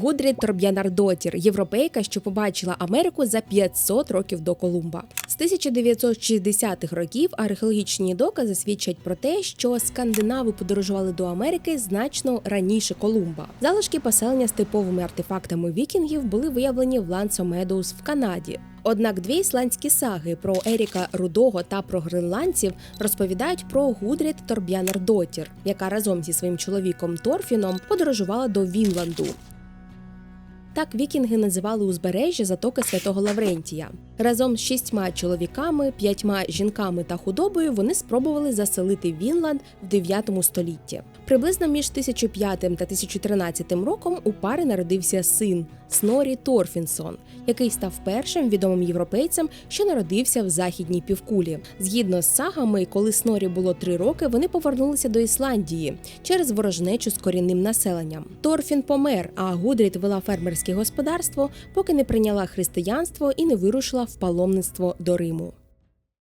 Гудрід Торб'янардотір, європейка, що побачила Америку за 500 років до Колумба. З 1960-х років археологічні докази свідчать про те, що скандинави подорожували до Америки значно раніше Колумба. Залишки поселення з типовими артефактами вікінгів були виявлені в Лансомедоус в Канаді. Однак дві ісландські саги про Еріка Рудого та про гренландців розповідають про Гудрід Торб'янардотір, яка разом зі своїм чоловіком Торфіном подорожувала до Вінланду. Так вікінги називали узбережжя затоки святого Лаврентія. Разом з шістьма чоловіками, п'ятьма жінками та худобою вони спробували заселити Вінланд в 9 столітті. Приблизно між 1005 та 1013 роком у пари народився син Снорі Торфінсон, який став першим відомим європейцем, що народився в західній півкулі. Згідно з сагами, коли Снорі було три роки, вони повернулися до Ісландії через ворожнечу з корінним населенням. Торфін помер, а Гудрід вела фермерське господарство, поки не прийняла християнство і не вирушила паломництво до Риму.